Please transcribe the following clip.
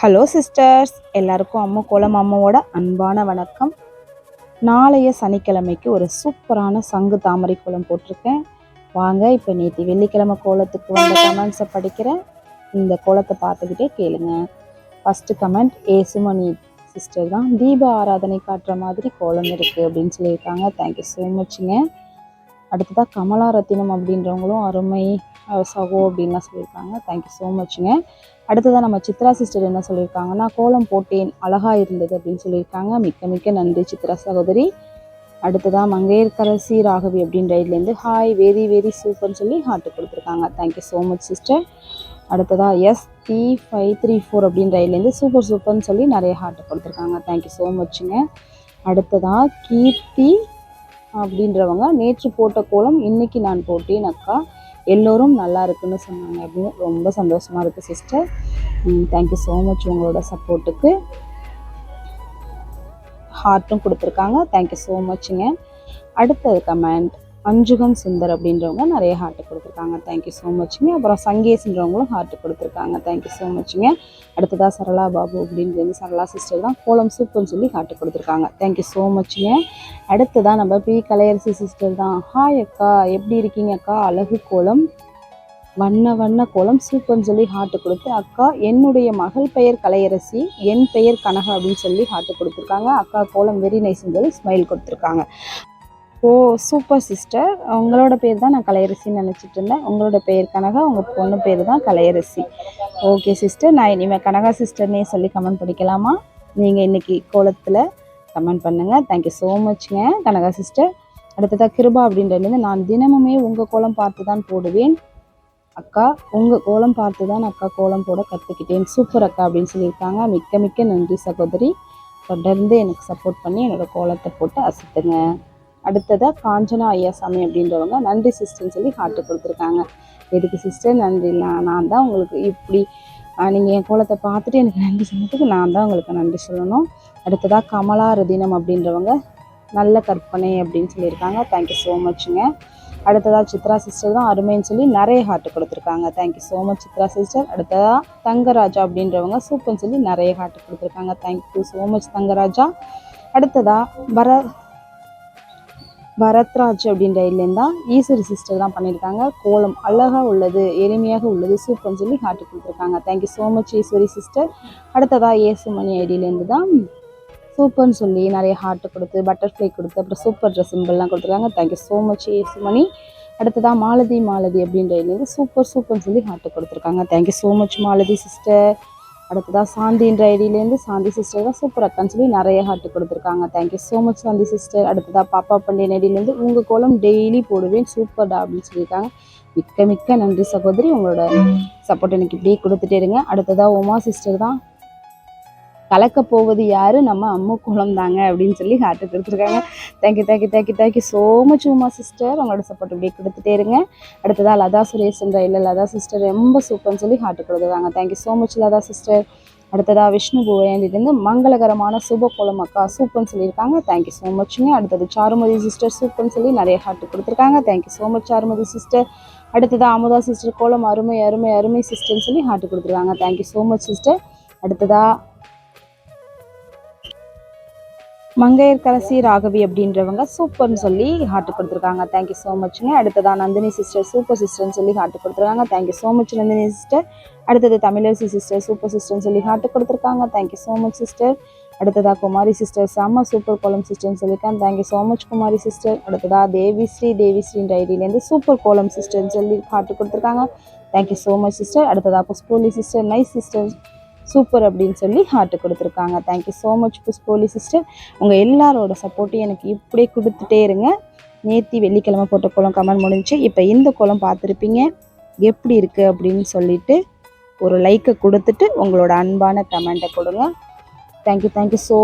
Hello sisters எல்லாருக்கும் அம்மா கோலம் அம்மாவோட அன்பான வணக்கம். நாளைய சனிக்கிழமைக்கு ஒரு சூப்பரான சங்கு தாமரை கோலம் போட்டிருக்கேன். வாங்க இப்போ நேற்று வெள்ளிக்கிழமை கோலத்துக்கு வந்த கமெண்ட்ஸை படிக்கிறேன். இந்த கோலத்தை பார்த்துக்கிட்டே கேளுங்க. ஃபஸ்ட்டு கமெண்ட் ஏசுமணி சிஸ்டர் தான். தீப ஆராதனை காட்டுற மாதிரி கோலம் இருக்குது அப்படின்னு சொல்லியிருக்காங்க. தேங்க்யூ ஸோ மச்சுங்க அடுத்ததாக கமலா ரத்தினம் அப்படின்றவங்களும் அருமை. சகோ அப்படின்லாம் சொல்லியிருக்காங்க. தேங்க்யூ ஸோ மச்சுங்க அடுத்ததாக நம்ம சித்ரா சிஸ்டர் என்ன சொல்லியிருக்காங்கன்னா கோலம் போட்டேன் அழகாக இருந்தது அப்படின்னு சொல்லியிருக்காங்க. மிக்க மிக்க நன்றி சித்ரா சகோதரி. அடுத்ததாக மங்கையர்கரசி ராகவி அப்படின்ற இதுலேருந்து ஹாய் வெரி வெரி சூப்பர்னு சொல்லி ஹார்ட்டு கொடுத்துருக்காங்க. Thank you so much sister அடுத்ததாக S D five three four அப்படின்ற இதுலேருந்து சூப்பர் சூப்பர்னு சொல்லி நிறைய ஹார்ட் கொடுத்துருக்காங்க. தேங்க்யூ ஸோ மச்சுங்க அடுத்ததாக கீர்த்தி அப்படின்றவங்க நேற்று போட்ட கோலம் இன்னைக்கு நான் போட்டேன் அக்கா. எல்லோரும் நல்லா இருக்குன்னு சொன்னாங்க. அப்படின்னு ரொம்ப சந்தோஷமாக இருக்குது சிஸ்டர் தேங்க்யூ ஸோ மச் உங்களோட சப்போர்ட்டுக்கு ஹார்ட்டும் கொடுத்துருக்காங்க. தேங்க்யூ ஸோ மச்சுங்க அடுத்தது கமெண்ட் அஞ்சுகம் சுந்தர் அப்படின்றவங்க நிறைய ஹார்ட் கொடுத்துருக்காங்க. தேங்க்யூ ஸோ மச்சுங்க அப்புறம் சங்கேஷ்ன்றவங்களும் ஹார்ட் கொடுத்துருக்காங்க. தேங்க்யூ ஸோ மச்சுங்க அடுத்ததாக சரளா பாபு அப்படின்றது சரளா சிஸ்டர் தான் கோலம் சூப்பர்னு சொல்லி ஹார்ட் கொடுத்துருக்காங்க. தேங்க்யூ ஸோ மச்சுங்க அடுத்ததாக நம்ம பி கலையரசி சிஸ்டர் தான். ஹாய் அக்கா எப்படி இருக்கீங்க அக்கா? அழகு கோலம். வண்ண வண்ண கோலம் சூப்பர்னு சொல்லி ஹார்ட்டு கொடுத்து அக்கா என்னுடைய மகள் பெயர் கலையரசி என் பெயர் கனகா அப்படின்னு சொல்லி ஹார்ட்டு கொடுத்துருக்காங்க. அக்கா கோலம் வெரி நைஸ்ன்னு சொல்லி ஸ்மைல் கொடுத்துருக்காங்க. ஓ சூப்பர் சிஸ்டர் உங்களோட பேர் தான் நான் கலையரசின்னு நினச்சிட்டு இருந்தேன். உங்களோட பேர் கனகா உங்கள் பொண்ணு பேர் தான் கலையரசி. ஓகே சிஸ்டர் நான் இனிமேல் கனகா சிஸ்டர்னே சொல்லி கமெண்ட் படிக்கலாமா? நீங்கள் இன்றைக்கி கோலத்தில் கமெண்ட் பண்ணுங்கள் தேங்க்யூ ஸோ மச்ங்க கனகா சிஸ்டர் அடுத்ததாக கிருபா அப்படின்றது நான் தினமுமே உங்கள் கோலம் பார்த்து தான் போடுவேன். அக்கா உங்கள் கோலம் பார்த்து தான் அக்கா கோலம் போட கற்றுக்கிட்டேன் சூப்பர் அக்கா அப்படின்னு சொல்லியிருக்காங்க. மிக்க மிக்க நன்றி சகோதரி. தொடர்ந்து எனக்கு சப்போர்ட் பண்ணி என்னோடய கோலத்தை போட்டு அசத்துங்க. அடுத்ததாக காஞ்சனா ஐயாசாமி அப்படின்றவங்க நன்றி சிஸ்டர்னு சொல்லி ஹார்ட்டு கொடுத்துருக்காங்க. எதுக்கு சிஸ்டர் நன்றி. நான் நான் தான் உங்களுக்கு இப்படி நீங்கள் என் கோலத்தை பார்த்துட்டு எனக்கு நன்றி சொன்னதுக்கு நான் தான் உங்களுக்கு நன்றி சொல்லணும். அடுத்ததாக கமலா ரதினம் அப்படின்றவங்க நல்ல கற்பனை அப்படின்னு சொல்லியிருக்காங்க. தேங்க்யூ ஸோ மச்சுங்க அடுத்ததாக சித்ரா சிஸ்டர் தான் அருமைன்னு சொல்லி நிறைய ஹார்ட் கொடுத்துருக்காங்க. Thank you so much Chitra sister அடுத்ததாக தங்கராஜா அப்படின்றவங்க சூப்பர்னு சொல்லி நிறைய ஹார்ட் கொடுத்துருக்காங்க. Thank you so much Thangaraja. அடுத்ததாக பர பரத்ராஜ் அப்படின்ற இதுலேருந்து தான் ஈஸ்வரி சிஸ்டர் தான் பண்ணியிருக்காங்க. கோலம் அழகாக உள்ளது எளிமையாக உள்ளது சூப்பர்னு சொல்லி ஹார்ட் கொடுத்துருக்காங்க. Thank you so much Eswari sister அடுத்ததாக ஏசுமணி ஐடியிலேருந்து தான் சூப்பர்னு சொல்லி நிறைய ஹார்ட் கொடுத்து பட்டர்ஃப்ளை கொடுத்து அப்புறம் சூப்பர் ட்ரெஸ் சிம்பிள்லாம் கொடுத்துருக்காங்க. Thank you so much Yesumani. அடுத்ததாக மாலதி மாலதி அப்படின்ற இதுலேருந்து சூப்பர் சூப்பர்னு சொல்லி ஹார்ட் கொடுத்துருக்காங்க. Thank you so much Malathi sister அடுத்ததாக சாந்தின்ற ஐடியிலேருந்து சாந்தி சிஸ்டர் தான் சூப்பர் அக்கான்னு சொல்லி நிறைய ஹார்ட் கொடுத்துருக்காங்க. Thank you so much Shanthi sister அடுத்ததாக பாப்பா பண்டியன் ஐடியிலேருந்து உங்கள் கோலம் டெய்லி போடுவேன் சூப்பர்டா அப்படின்னு சொல்லியிருக்காங்க. மிக்க மிக்க நன்றி சகோதரி. உங்களோட சப்போர்ட் எனக்கு இப்படியே கொடுத்துட்டே இருங்க. அடுத்ததாக உமா சிஸ்டர் தான். கலக்க போவது யாரு? நம்ம அம்மு குளம் தாங்க அப்படின்னு சொல்லி ஹார்ட்டு கொடுத்துருக்காங்க. Thank you thank you thank you thank you so much Uma sister உங்களோட சப்போர்ட் இப்படியே கொடுத்துட்டே இருங்க. அடுத்ததாக லதா சுரேஷ் என்ற இல்லை லதா சிஸ்டர் ரொம்ப சூப்பர்னு சொல்லி ஹார்ட்டு கொடுத்துருக்காங்க thank you so much Latha sister அடுத்ததாக விஷ்ணு பூவேந்திலேருந்து மங்களகரமான சுப கோலம் அக்கா சூப்பர்னு சொல்லியிருக்காங்க. தேங்க்யூ ஸோ மச்ங்க அடுத்தது சாருமதி சிஸ்டர் சூப்பர்னு சொல்லி நிறைய ஹார்ட்டு கொடுத்துருக்காங்க. Thank you so much Charumathi sister அடுத்ததாக அமுதா சிஸ்டர் கோலம் அருமை அருமை அருமை சிஸ்டர்னு சொல்லி ஹார்ட்டு கொடுத்துருக்காங்க. தேங்க்யூ ஸோ மச் சிஸ்டர் அடுத்ததாக மங்கையர்கரசி ராகவி அப்படின்றவங்க சூப்பர்னு சொல்லி ஹார்ட் கொடுத்துருக்காங்க. தேங்க்யூ ஸோ மச்ங்க அடுத்ததான் நந்தினி சிஸ்டர் சூப்பர் சிஸ்டர்னு சொல்லி ஹார்ட் கொடுத்துருக்காங்க. Thank you so much Nandini sister அடுத்தது தமிழரசி சிஸ்டர் சூப்பர் சிஸ்டர்னு சொல்லி ஹார்ட் கொடுத்துருக்காங்க. தேங்க்யூ ஸோ மச் சிஸ்டர் அடுத்ததாக குமாரி சிஸ்டர் செம்ம சூப்பர் கோலம் சிஸ்டர்னு சொல்லியிருக்காங்க. Thank you so much Kumari sister அடுத்ததாக தேவிஸ்ரீ தேவிஸ்ரீன்ற ஐடியிலேருந்து சூப்பர் கோலம் சிஸ்டர்னு சொல்லி ஹார்ட் கொடுத்துருக்காங்க. தேங்க்யூ ஸோ மச் சிஸ்டர் அடுத்ததாக Pushpoli sister nice sister super அப்படின்னு சொல்லி ஹார்ட்டு கொடுத்துருக்காங்க. Thank you so much Pushpoli sister உங்கள் எல்லாரோட சப்போர்ட்டையும் எனக்கு இப்படியே கொடுத்துட்டே இருங்க. நேத்தி வெள்ளிக்கிழமை போட்ட குளம் கமெண்ட் முடிஞ்சு இப்போ இந்த குளம் பார்த்துருப்பீங்க. எப்படி இருக்குது அப்படின்னு சொல்லிட்டு ஒரு லைக்கை கொடுத்துட்டு உங்களோட அன்பான கமெண்ட்டை கொடுங்க. Thank you thank you so